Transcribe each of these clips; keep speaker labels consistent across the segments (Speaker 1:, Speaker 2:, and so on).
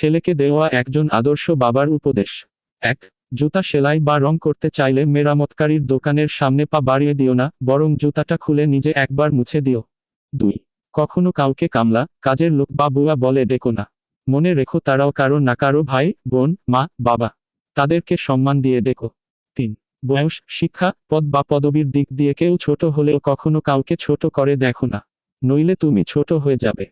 Speaker 1: ছেলেকে দেওয়া একজন আদর্শ বাবার উপদেশ। এক, জুতা সেলাই বা রং করতে চাইলে মেরামতকারীর দোকানের সামনে পা বাড়িয়ে দিও না, বরং জুতাটা খুলে নিজে একবার মুছে দিও। দুই, কখনো কাউকে কামলা, কাজের লোক বা বুয়া বলে ডেকো না। মনে রেখো তারাও কারও না কারও ভাই, বোন, মা, বাবা। তাদেরকে সম্মান দিয়ে ডেকো। তিন, বয়স, শিক্ষা, পদ বা পদবীর দিক দিয়ে কেউ ছোট হলেও কখনো কাউকে ছোট করে দেখো না। নইলে তুমি ছোট হয়ে যাবে।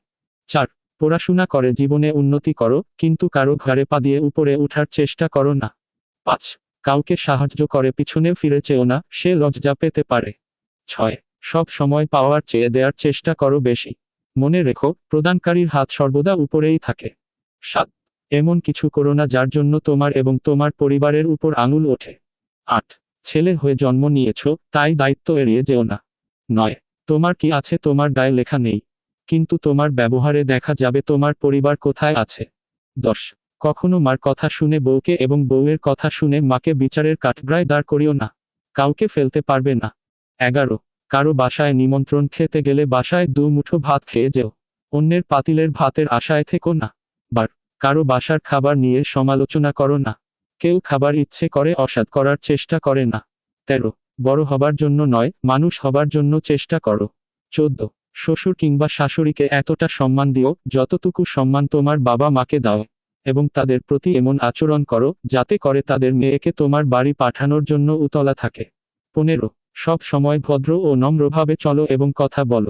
Speaker 1: চার পড়াশোনা করে, জীবনে উন্নতি করো, কিন্তু কারও ঘরে পা দিয়ে উপরে উঠার চেষ্টা করো না। পাঁচ, কাউকে সাহায্য করে, পিছনে ফিরে চেও না, সে লজ্জা পেতে পারে। ছয়, সব সময় পাওয়ার চেয়ে দেওয়ার চেষ্টা করো বেশি। মনে রেখো, প্রদানকারীর হাত সর্বদা উপরেই থাকে। সাত, এমন কিছু করো না যার জন্য তোমার এবং তোমার পরিবারের উপর আঙুল ওঠে। আট, ছেলে হয়ে জন্ম নিয়েছ, তাই দায়িত্ব এড়িয়ে যেও না। নয়, তোমার কি আছে তোমার গায়ে লেখা নেই। কিন্তু তোমার ব্যবহারে দেখা যাবে তোমার পরিবার কোথায় আছে। দশ। কখনো মার কথা শুনে বউকে এবং বউয়ের কথা শুনে মাকে বিচারের কাঠগ্রায় দাঁড় করিও না। কাউকে ফেলতে পারবে না। এগারো। কারও বাসায় নিমন্ত্রণ খেতে গেলে বাসায় দু মুঠো ভাত খেয়ে যেও। অন্যের পাতিলের ভাতের আশায় থেকো না। বার। কারও বাসার খাবার নিয়ে সমালোচনা করো না। কেউ খাবার ইচ্ছে করে অসাদ করার চেষ্টা করে না। তেরো। বড় হবার জন্য নয়, মানুষ হবার জন্য চেষ্টা করো। চোদ্দ। শ্বশুর কিংবা শাশুড়িকে এতটা সম্মান দিও, যতটুকু সম্মান তোমার বাবা মাকে দাও, এবং তাদের প্রতি এমন আচরণ করো, যাতে করে তাদের মেয়েকে তোমার বাড়ি পাঠানোর জন্য উতলা থাকে। পনেরো, সব সময় ভদ্র ও নম্রভাবে চলো এবং কথা বলো।